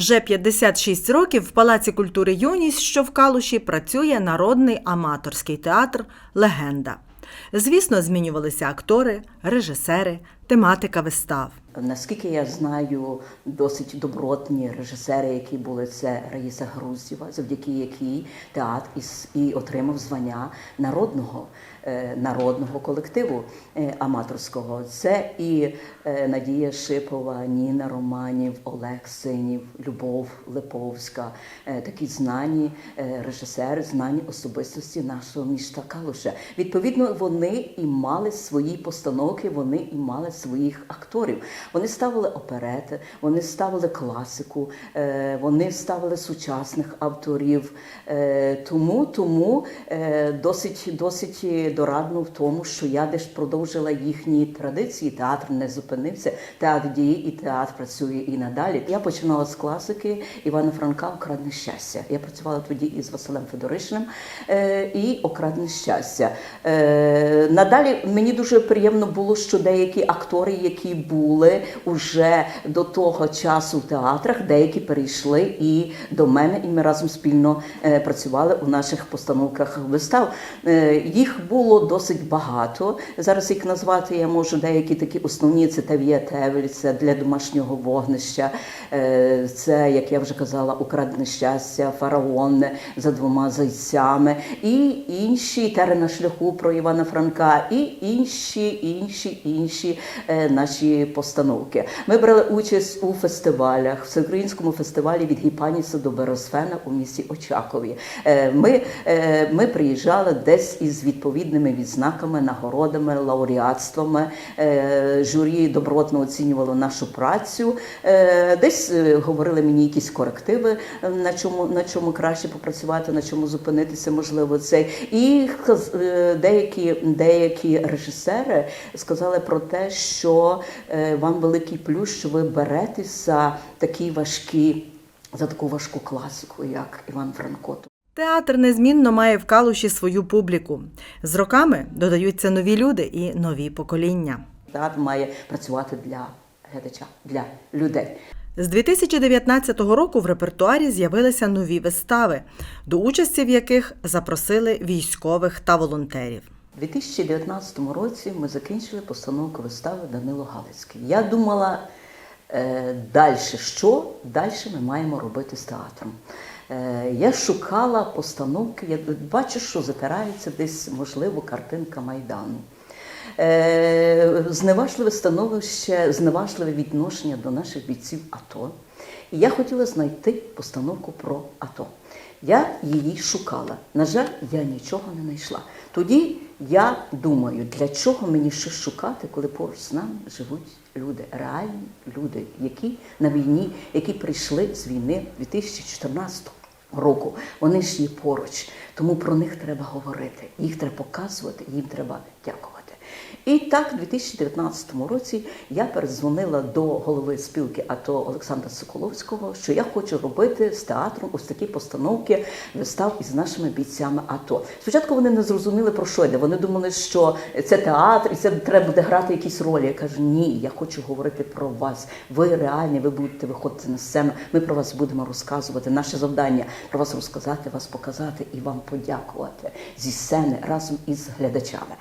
Вже 56 років в Палаці культури Юність, що в Калуші, працює народний аматорський театр Легенда. Звісно, змінювалися актори, режисери, тематика вистав. Наскільки я знаю, досить добротні режисери, які були це Раїса Груздєва, завдяки якій театр і отримав звання народного народного колективу е, аматорського. Це і е, Надія Шипова, Ніна Романів, Олег Синів, Любов Липовська, е, такі знані е, режисери, знані особистості нашого міста Калуша. Відповідно, вони і мали свої постановки, вони і мали своїх акторів. Вони ставили оперети, вони ставили класику, е, вони ставили сучасних авторів. Е, Тому, тому е, досить, дорадно в тому, що я десь продовжила їхні традиції. Театр не зупинився, театр діє і театр працює і надалі. Я починала з класики Івана Франка Окрадне щастя. Я працювала тоді із Василем Федоришним е, і Окрадне щастя. Е, Надалі мені дуже приємно було, що деякі актори, які були уже до того часу в театрах, деякі перейшли і до мене, і ми разом спільно е, працювали у наших постановках вистав. Їх було досить багато. Зараз їх назвати я можу деякі такі основні це тав'ятевель, це для домашнього вогнища. Е, Це, як я вже казала, Украдне щастя, фараон за двома зайцями, і інші тери на шляху про Івана Франка, і інші, інші, інші е, наші постановки. Ми брали участь у фестивалях, всеукраїнському фестивалі від Гіпаніса до Беросфена у місті Очакові. Е, Ми, ми приїжджали десь із відповідними відзнаками, нагородами, лауреатствами. Е, Журі добротно оцінювало нашу працю. Е, Десь е, говорили мені якісь корективи, на чому, на чому краще попрацювати, на чому зупинитися, можливо, цей. І деякі, деякі режисери сказали про те, що вам великий плюс, що ви беретеся такі важкі, за таку важку класику, як Іван Франко. Театр незмінно має в Калуші свою публіку. З роками додаються нові люди і нові покоління. Театр має працювати для глядача, для людей. З 2019 року в репертуарі з'явилися нові вистави, до участі в яких запросили військових та волонтерів. У 2019 році ми закінчили постановку вистави Данило Галицький. Я думала е, далі, що далі ми маємо робити з театром. Е, я шукала постановки, я бачу, що затирається десь, можливо, картинка Майдану. Е, зневажливе становище, зневажливе відношення до наших бійців АТО. І я хотіла знайти постановку про АТО. Я її шукала. На жаль, я нічого не знайшла. Тоді я думаю, для чого мені щось шукати, коли поруч з нами живуть люди, реальні люди, які на війні, які прийшли з війни 2014 року. Вони ж є поруч, тому про них треба говорити, їх треба показувати, їм треба дякувати. І так, у 2019 році я передзвонила до голови спілки АТО Олександра Соколовського, що я хочу робити з театром ось такі постановки вистав із нашими бійцями АТО. Спочатку вони не зрозуміли про що йде. Вони думали, що це театр, і це треба буде грати якісь ролі. Я кажу, ні, я хочу говорити про вас. Ви реальні, ви будете виходити на сцену. Ми про вас будемо розказувати. Наше завдання про вас розказати, вас показати і вам подякувати зі сцени разом із глядачами.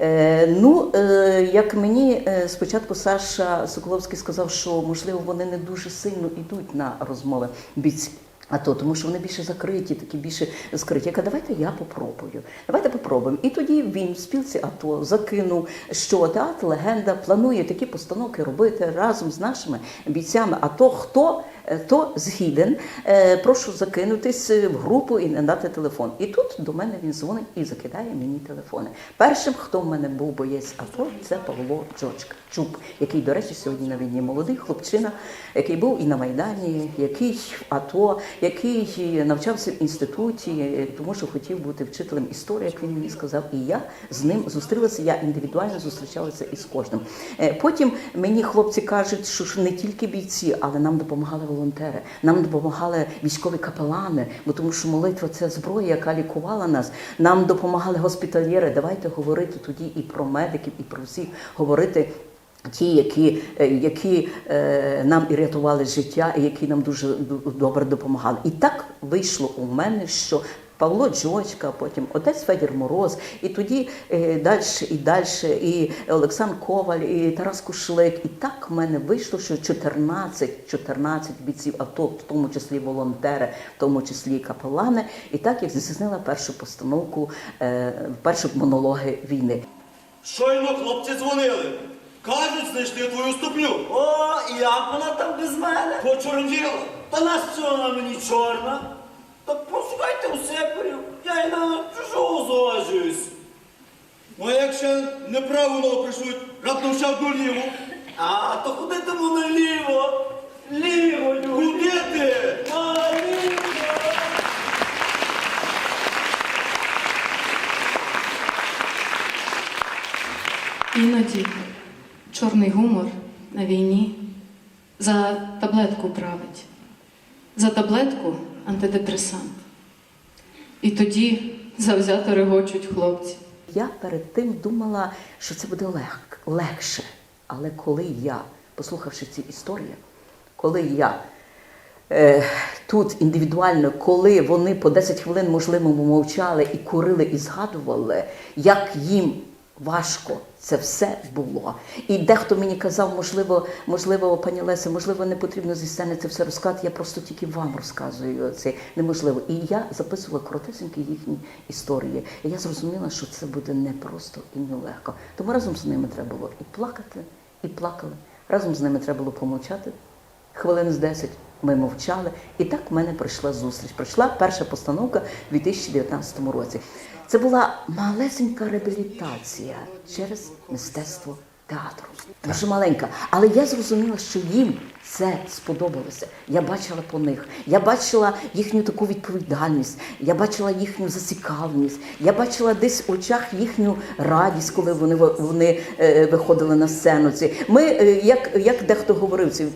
Е, ну, е, як мені е, спочатку Саша Соколовський сказав, що можливо вони не дуже сильно йдуть на розмови бійців. А то, тому що вони більше закриті, такі більше скриті. Я давайте я попробую. Давайте попробуємо. І тоді він в спілці АТО закинув, що театр легенда планує такі постановки робити разом з нашими бійцями. А то хто то згіден, е, прошу закинутись в групу і надати телефон. І тут до мене він дзвонить і закидає мені телефони. Першим, хто в мене був боєць АТО, це Павло Джочка, Чуб, який, до речі, сьогодні на війні молодий хлопчина, який був і на Майдані, який в АТО, який навчався в інституті, е, тому що хотів бути вчителем історії, як він мені сказав. І я з ним зустрілася. Я індивідуально зустрічалася із кожним. Е, Потім мені хлопці кажуть, що не тільки бійці, але нам допомагали волонтери, нам допомагали військові капелани, бо тому що молитва це зброя, яка лікувала нас. Нам допомагали госпітальєри. Давайте говорити тоді і про медиків, і про всіх говорити. Ті, які, е, які е, нам і рятували життя, і які нам дуже добре допомагали. І так вийшло у мене, що Павло Джочка, потім отець Федір Мороз, і тоді е, далі і далі, і Олександр Коваль, і Тарас Кушлик. І так в мене вийшло, що 14, 14 бійців АТО, в тому числі волонтери, в тому числі капелани. І так я здійснила першу постановку, е, перші монологи війни. Щойно хлопці дзвонили. Кажуть, знайшли твою ступню. О, і як вона там без мене? Почорніла. Та на що вона мені чорна? Та пошукайте у я й на чужого зложуюсь. Ну а як ще неправильно прийшли, раптом ще одну ліву. А, то куди наліво? Ліво, люди. Куди ти? Наліво. Іноді чорний гумор на війні за таблетку править, за таблетку антидепресант. І тоді завзято регочуть хлопці. Я перед тим думала, що це буде лег, легше. Але коли я, послухавши ці історії, коли я е, тут індивідуально, коли вони по 10 хвилин, можливо, мовчали і курили, і згадували, як їм важко це все було. І дехто мені казав, можливо, можливо, пані Леся, можливо, не потрібно зі сцени це все розказати. Я просто тільки вам розказую це неможливо. І я записувала коротесенькі їхні історії. І я зрозуміла, що це буде непросто і нелегко. Тому разом з ними треба було і плакати, і плакали. Разом з ними треба було помовчати. Хвилин з 10 ми мовчали. І так в мене прийшла зустріч. Прийшла перша постановка в 2019 році. Це була малесенька реабілітація через мистецтво театру. Дуже маленька. Але я зрозуміла, що їм це сподобалося. Я бачила по них. Я бачила їхню таку відповідальність, я бачила їхню зацікавленість, я бачила десь в очах їхню радість, коли вони, вони е, виходили на сцену. Ці. Ми, е, як, як дехто говорив, ці,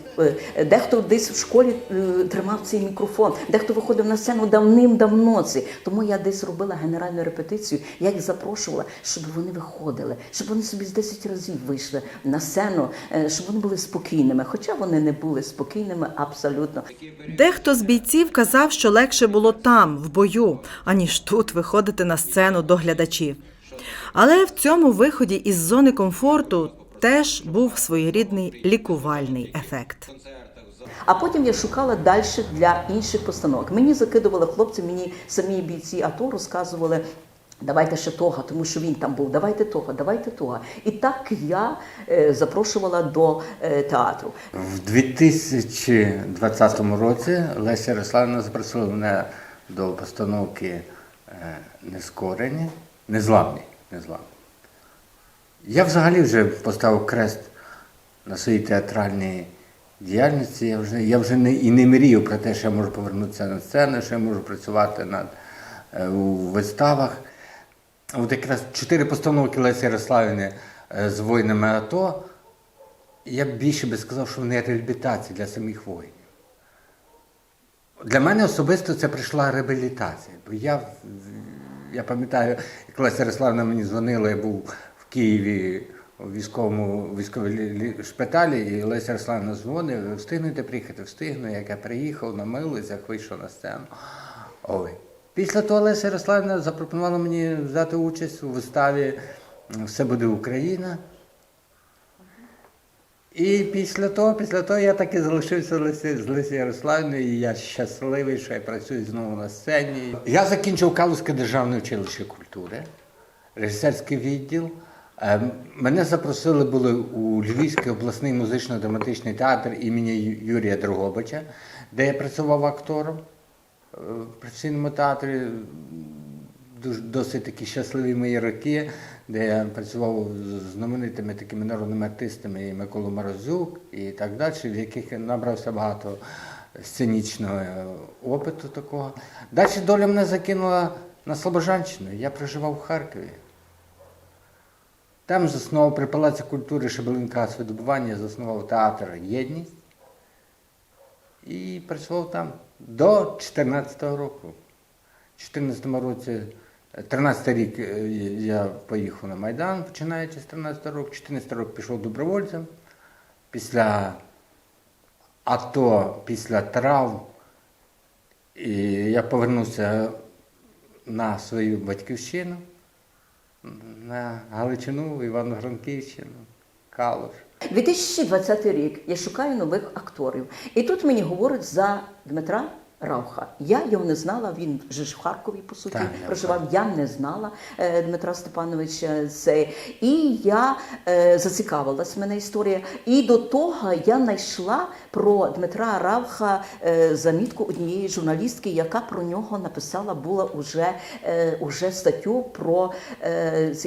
е, дехто десь в школі е, тримав цей мікрофон, дехто виходив на сцену давним-давно. Ці. Тому я десь робила генеральну репетицію, я їх запрошувала, щоб вони виходили, щоб вони собі з 10 разів вийшли на сцену, е, щоб вони були спокійними. Хоча вони не були спокійними абсолютно. Дехто з бійців казав, що легше було там, в бою, аніж тут виходити на сцену до глядачів. Але в цьому виході із зони комфорту теж був своєрідний лікувальний ефект. А потім я шукала далі для інших постановок. Мені закидували хлопці, мені самі бійці АТО розказували. Давайте ще того, тому що він там був. Давайте того, давайте того. І так я е, запрошувала до е, театру. В 2020 році Леся Ярославівна запросила мене до постановки е, Нескорені, Незламні. Незламні. Я взагалі вже поставив крест на своїй театральній діяльності. Я вже, я вже не, і не мрію про те, що я можу повернутися на сцену, що я можу працювати над, е, у виставах. От якраз чотири постановки Лесі Ярославівни е, з воїнами АТО. Я більше би сказав, що вони реабілітація для самих воїнів. Для мене особисто це прийшла реабілітація. Бо я, я пам'ятаю, як Леся Ярославна мені дзвонила, я був в Києві у військовому військовій лі- лі- шпиталі, і Леся Ярославна дзвонить, ви встигнете приїхати? Встигну, як я приїхав на милицях, вийшов на сцену. Ой. Після того Леся Ярославівна запропонувала мені взяти участь у виставі Все буде Україна. І після того, після того я так і залишився з Лесі Ярославною, і я щасливий, що я працюю знову на сцені. Я закінчив Калузьке державне училище культури, режисерський відділ. Е, Мене запросили були у Львівський обласний музично-драматичний театр імені Юрія Дрогобича, де я працював актором в професійному театрі досить такі щасливі мої роки, де я працював з знаменитими такими народними артистами, і Миколу Морозюк і так далі, в яких я набрався багато сценічного опиту такого. Далі доля мене закинула на Слобожанщину. Я проживав в Харкові. Там заснував при Палаці культури Шебелинка видобування, заснував театр Єдність і працював там до 2014 року. У 2014 році, 13 рік е, я поїхав на Майдан, починаючи з 13 року, 14 рік пішов добровольцем. після АТО, після трав, і я повернувся на свою батьківщину, на Галичину, Івано-Франківщину, Калуш. 2020 рік я шукаю нових акторів. І тут мені говорять за Дмитра Рауха. Я його не знала, він же ж в Харкові, по суті, Так, проживав. Я не знала е, Дмитра Степановича. Це. І я е, зацікавилась мене історія. І до того я знайшла про Дмитра Равха е, замітку однієї журналістки, яка про нього написала була уже, уже статтю про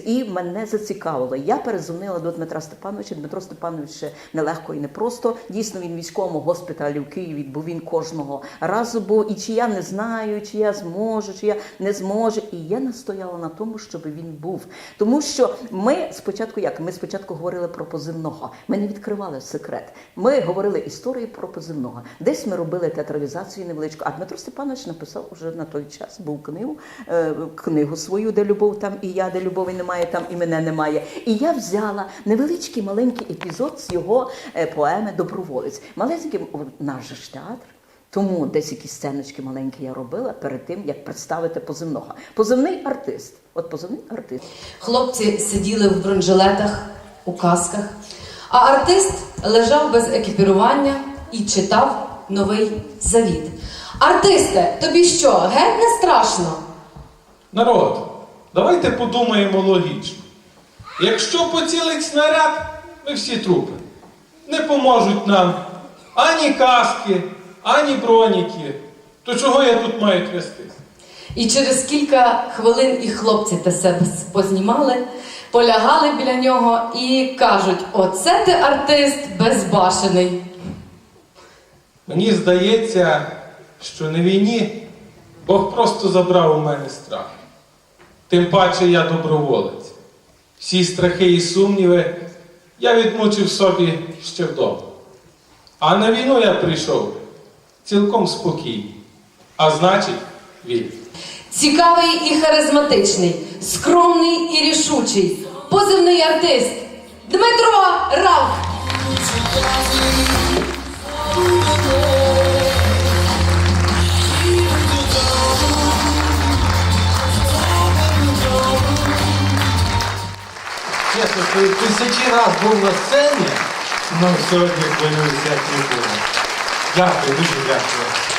і мене зацікавило. Я перезвонила до Дмитра Степановича. Дмитро Степанович нелегко і непросто. Дійсно, він в військовому госпіталі в Києві, бо він кожного разу був. І чи я не знаю, чи я зможу, чи я не зможу. І я настояла на тому, щоб він був. Тому що ми спочатку як? Ми спочатку говорили про позивного. Ми не відкривали секрет. Ми говорили історії про позивного. Десь ми робили театралізацію невеличку. А Дмитро Степанович написав уже на той час був книгу, е, книгу свою, де любов там і я, де любові немає, там і мене немає. І я взяла невеличкий маленький епізод з його е, поеми Доброволець. Маленький наш театр. Тому десь якісь сценочки маленькі я робила перед тим, як представити позивного. Позивний артист. От позивний артист. Хлопці сиділи в бронежилетах у касках, а артист лежав без екіпірування і читав новий завіт. Артисте, тобі що, геть не страшно? Народ, давайте подумаємо логічно. Якщо поцілить снаряд, ми всі трупи. Не поможуть нам ані каски, ані броніки. То чого я тут маю трястись? І через кілька хвилин і хлопці те себе познімали, полягали біля нього і кажуть: оце ти артист безбашений. Мені здається, що на війні Бог просто забрав у мене страх. Тим паче я доброволець. Всі страхи і сумніви я відмучив собі ще вдома. А на війну я прийшов цілком спокійний, а значить, вільний. Цікавий і харизматичний, скромний і рішучий, позивний артист Дмитро Раух. Чесно, коли тисячі раз був на сцені, ну сьогодні хвилююся ніколи. Дякую, дуже дякую.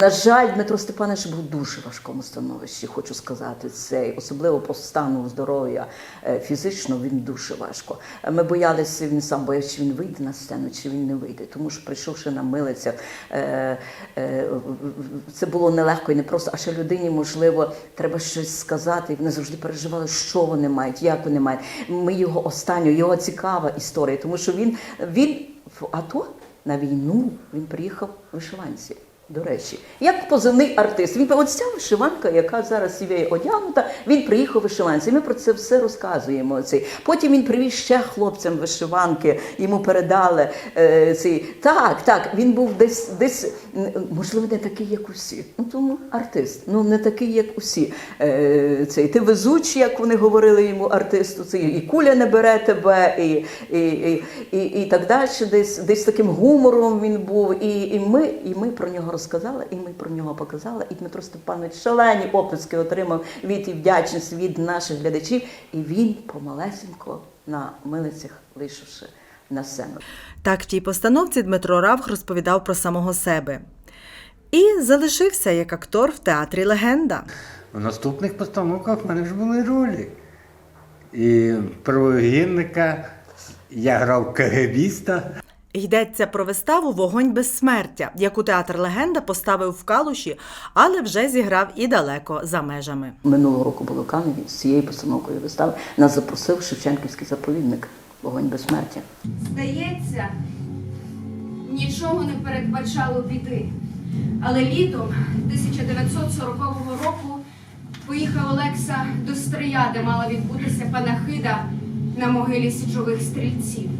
На жаль, Дмитро Степанович був дуже важкому становищі, хочу сказати. Це особливо по стану здоров'я е, фізично він дуже важко. Ми боялися, він сам боявся, чи він вийде на сцену, чи він не вийде. Тому що прийшовши на милицях, е, е, це було нелегко і непросто. А ще людині, можливо, треба щось сказати. І вони завжди переживали, що вони мають, як вони мають. Ми його останню, його цікава історія, тому що він, він в АТО на війну він приїхав в вишиванці. До речі, як позивний артист. Він от ця вишиванка, яка зараз сіває одягнута, він приїхав вишиванці. Ми про це все розказуємо. Цей. Потім він привіз ще хлопцям вишиванки, йому передали е, ці. Так, так, він був десь, десь, можливо, не такий, як усі. Ну тому артист, ну не такий, як усі. Е, цей. Ти везучий, як вони говорили йому артисту, цей, і куля не бере тебе, і, і, і, і, і так далі. Десь, десь таким гумором він був. І, і, ми, і ми про нього розказали, і ми про нього показали. І Дмитро Степанович шалені оплески отримав від і вдячність від наших глядачів. І він помалесенько на милицях вийшовши на сцену. Так в тій постановці Дмитро Равх розповідав про самого себе. І залишився як актор в театрі Легенда. В наступних постановках в мене вже були ролі. І правогінника я грав КГБіста. Йдеться про виставу Вогонь безсмертя, яку театр Легенда поставив в Калуші, але вже зіграв і далеко за межами. Минулого року було в Каневі з цією постановкою вистави. Нас запросив Шевченківський заповідник Вогонь безсмертя. Здається, нічого не передбачало біди. Але літом 1940 року поїхав Олекса до Стрия, де мала відбутися панахида на могилі січових стрільців.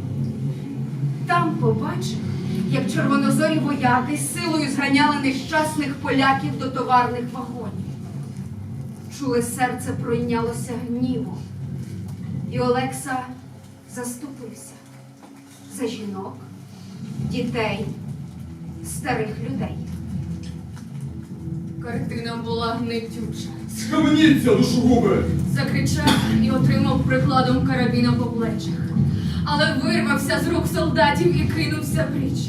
Там побачив, як червонозорі вояки силою зганяли нещасних поляків до товарних вагонів. Чуле серце пройнялося гнівом, і Олекса заступився за жінок, дітей, старих людей. Картина була гнитюча. Схаменіться, душогуби! Закричав і отримав прикладом карабіна по плечах. Але вирвався з рук солдатів і кинувся пріч.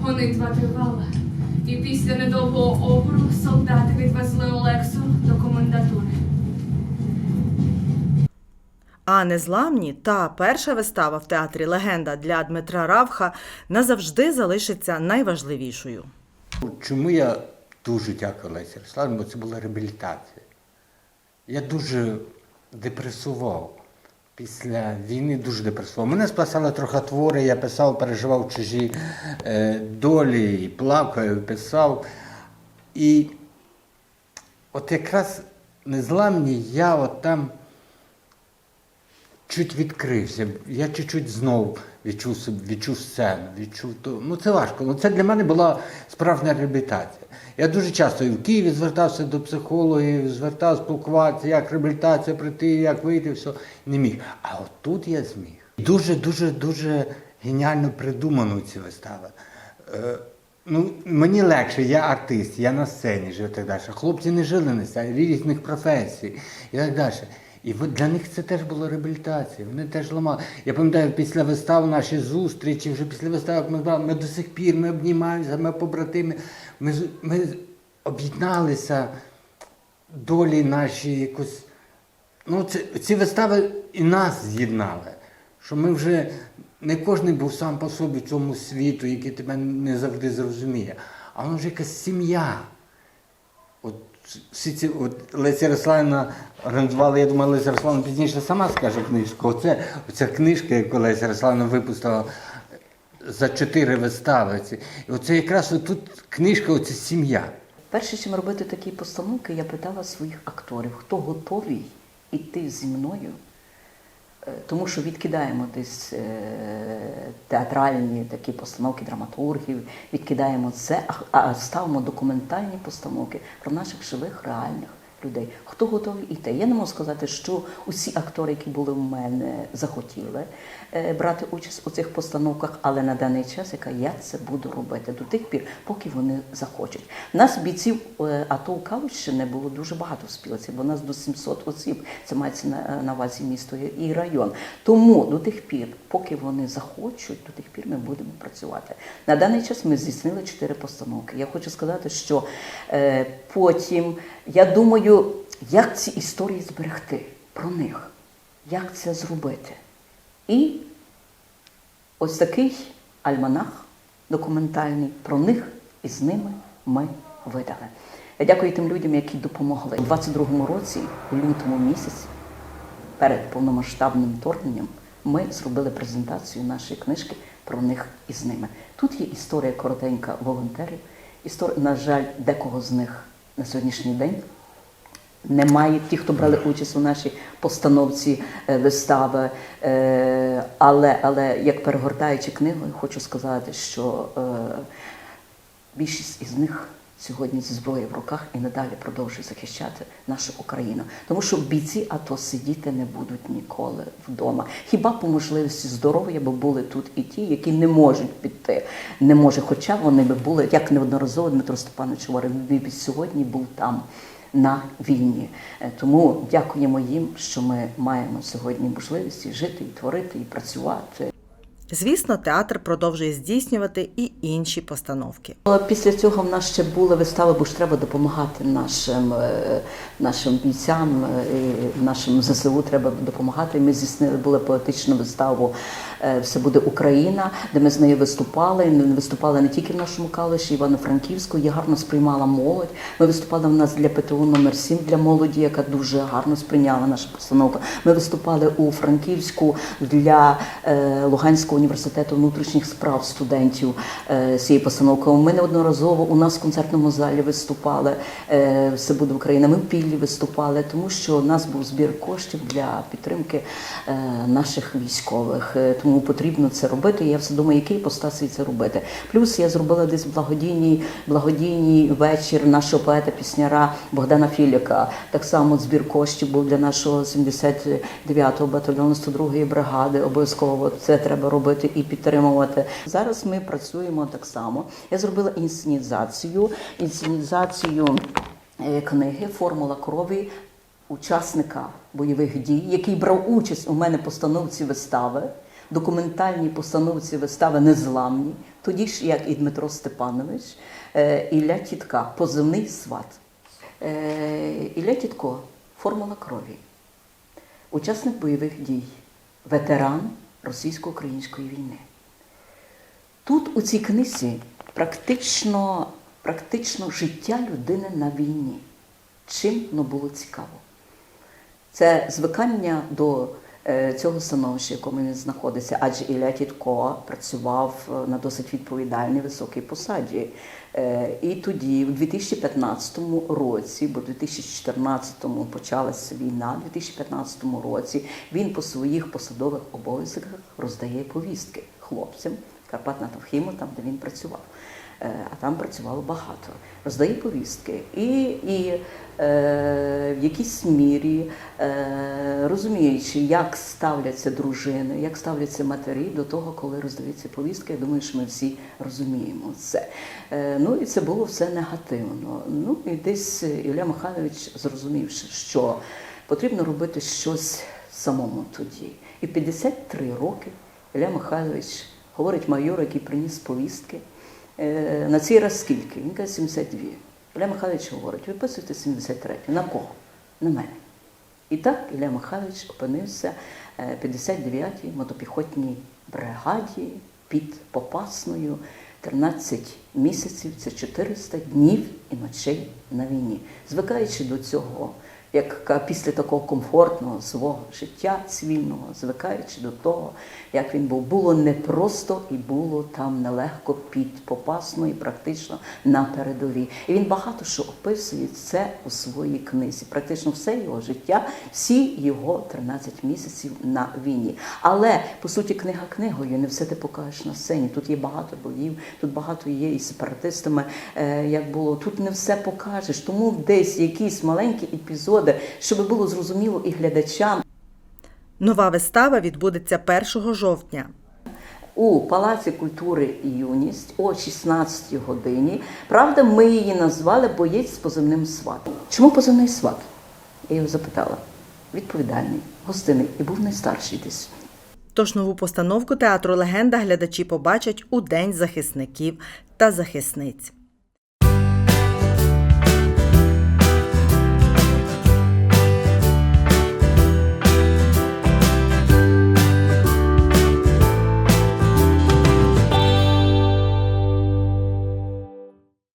Гонитва тривала, і після недовгого опору солдати відвезли Олексу до комендатури. А незламні та перша вистава в театрі Легенда для Дмитра Равха назавжди залишиться найважливішою. Чому я дуже дякую Лесі Ярославні, бо це була реабілітація. Я дуже депресував. Після війни дуже депресував. Мене спасали трохи твори, я писав, переживав чужі е, долі, і плакав, писав. І от якраз незламні я от там чуть відкрився. Я чуть-чуть знов відчув відчув сцену, відчув то. Ну це важко. Ну це для мене була справжня реабілітація. Я дуже часто і в Києві звертався до психологів, звертався спілкуватися, як реабілітація прийти, як вийти, все. Не міг. А от тут я зміг. Дуже, дуже, дуже геніально придумано ці вистави. Е, Ну, мені легше, я артист, я на сцені жив так далі. Хлопці не жили на сцені, різних професій і так далі. І для них це теж була реабілітація. Вони теж ламали. Я пам'ятаю, після вистав наші зустрічі, вже після вистав, ми брали, ми до сих пір ми обнімаємося, ми побратими. Ми, ми об'єдналися долі наші якось. Ну, це, ці вистави і нас з'єднали. Що ми вже не кожен був сам по собі цьому світу, який тебе не завжди зрозуміє, а воно вже якась сім'я. Всі ці, от Леся Руслана організувала, я думаю, Леся Руслана пізніше сама скаже книжку. Оце, оця книжка, яку Леся Руслана випустила за чотири вистави. І оце якраз тут книжка, оце сім'я. Перше, чим робити такі постановки, я питала своїх акторів, хто готовий йти зі мною, тому що відкидаємо десь е, театральні такі постановки драматургів, відкидаємо це, а- а ставимо документальні постановки про наших живих, реальних людей. Хто готовий йти? Я не можу сказати, що усі актори, які були в мене, захотіли е, брати участь у цих постановках, але на даний час, яка я це буду робити до тих пір, поки вони захочуть. Нас бійців е, АТО у Калущині було дуже багато в спілці, бо нас до 700 осіб, це мається на, на увазі місто і район. Тому до тих пір, поки вони захочуть, до тих пір ми будемо працювати. На даний час ми здійснили чотири постановки. Я хочу сказати, що е, потім я думаю, як ці історії зберегти про них, як це зробити. І ось такий альманах документальний про них і з ними ми видали. Я дякую тим людям, які допомогли. У 22-му році, у лютому місяці, перед повномасштабним вторгненням, ми зробили презентацію нашої книжки про них і з ними. Тут є історія коротенька волонтерів. Історія, на жаль, декого з них на сьогоднішній день немає ті, хто брали участь у нашій постановці е, вистави. Е, Але, але як перегортаючи книгу, хочу сказати, що е, більшість із них сьогодні зі зброєю в руках і надалі продовжує захищати нашу Україну. Тому що бійці АТО сидіти не будуть ніколи вдома. Хіба по можливості здоров'я, бо були тут і ті, які не можуть піти. Не може, хоча вони би були, як неодноразово Дмитро Степанович говорив, він сьогодні був там. На війні, Е, тому дякуємо їм, що ми маємо сьогодні можливість жити, і творити, і працювати. Звісно, театр продовжує здійснювати і інші постановки. Після цього в нас ще були вистави, бо ж треба допомагати нашим, е, нашим бійцям, е, і нашим ЗСУ треба допомагати. Ми здійснили були поетичну виставу е, Все буде Україна, де ми з нею виступали. Виступали не тільки в нашому калиші, Івано-Франківську, її гарно сприймала молодь. Ми виступали в нас для ПТУ номер 7 для молоді, яка дуже гарно сприйняла нашу постановку. Ми виступали у Франківську для е, Університету внутрішніх справ студентів е, з цією постановкою. Ми неодноразово у нас в концертному залі виступали е, Все буде Україна. Ми в Піллі виступали, тому що у нас був збір коштів для підтримки е, наших військових. Е, Тому потрібно це робити. Я все думаю, який постасі це робити. Плюс я зробила десь благодійний, благодійний вечір нашого поета-пісняра Богдана Філіка. Так само збір коштів був для нашого 79-го батальйону 102-ї бригади. Обов'язково це треба робити. Робити і підтримувати. Зараз ми працюємо так само. Я зробила інсценізацію, інсценізацію е, книги Формула крові учасника бойових дій, який брав участь у мене постановці вистави, документальній постановці вистави Незламні, тоді ж як і Дмитро Степанович, е, Ілля Тітка, позивний сват. Е, Ілля Тітко, формула крові, учасник бойових дій, ветеран російсько-української війни. Тут у цій книзі практично, практично життя людини на війні. Чим воно було цікаво? Це звикання до цього становища, в якому він знаходиться, адже Ілля Тітко працював е, на досить відповідальній високій посаді. Е, І тоді, у 2015 році, бо в 2014-му почалася війна, у 2015 році він по своїх посадових обов'язках роздає повістки хлопцям Карпат на Тавхіму, там де він працював. Е, а там працювало багато. Роздає повістки. І, і е, в якійсь мірі, е, розуміючи, як ставляться дружини, як ставляться матері до того, коли роздаються повістки, я думаю, що ми всі розуміємо це. Е, ну і це було все негативно. Ну і десь Ілля Михайлович, зрозумівши, що потрібно робити щось самому тоді. І 53 роки Ілля Михайлович говорить майору, який приніс повістки. Е, На цей раз скільки? Він каже 72. Ілля Михайлович говорить, виписуйте 73. На кого? На мене. І так Ілля Михайлович опинився е, в 59-й мотопіхотній бригаді під Попасною 13 місяців, це 400 днів і ночей на війні. Звикаючи до цього, як після такого комфортного свого життя цивільного, звикаючи до того, як він був, було непросто і було там нелегко під Попасною, практично на передовій. І він багато що описує це у своїй книзі. Практично все його життя, всі його 13 місяців на війні. Але по суті, книга книгою, не все ти покажеш на сцені. Тут є багато боїв, тут багато є і сепаратистами, е, як було. Тут не все покажеш. Тому десь якісь маленькі епізоди, щоб було зрозуміло і глядачам. Нова вистава відбудеться 1 жовтня. у Палаці культури і юність о 16 годині. Правда, ми її назвали боєць з позивним сват. Чому позивний сват? Я його запитала. Відповідальний, гостинний і був найстарший десь. Тож нову постановку театру Легенда глядачі побачать у День захисників та захисниць.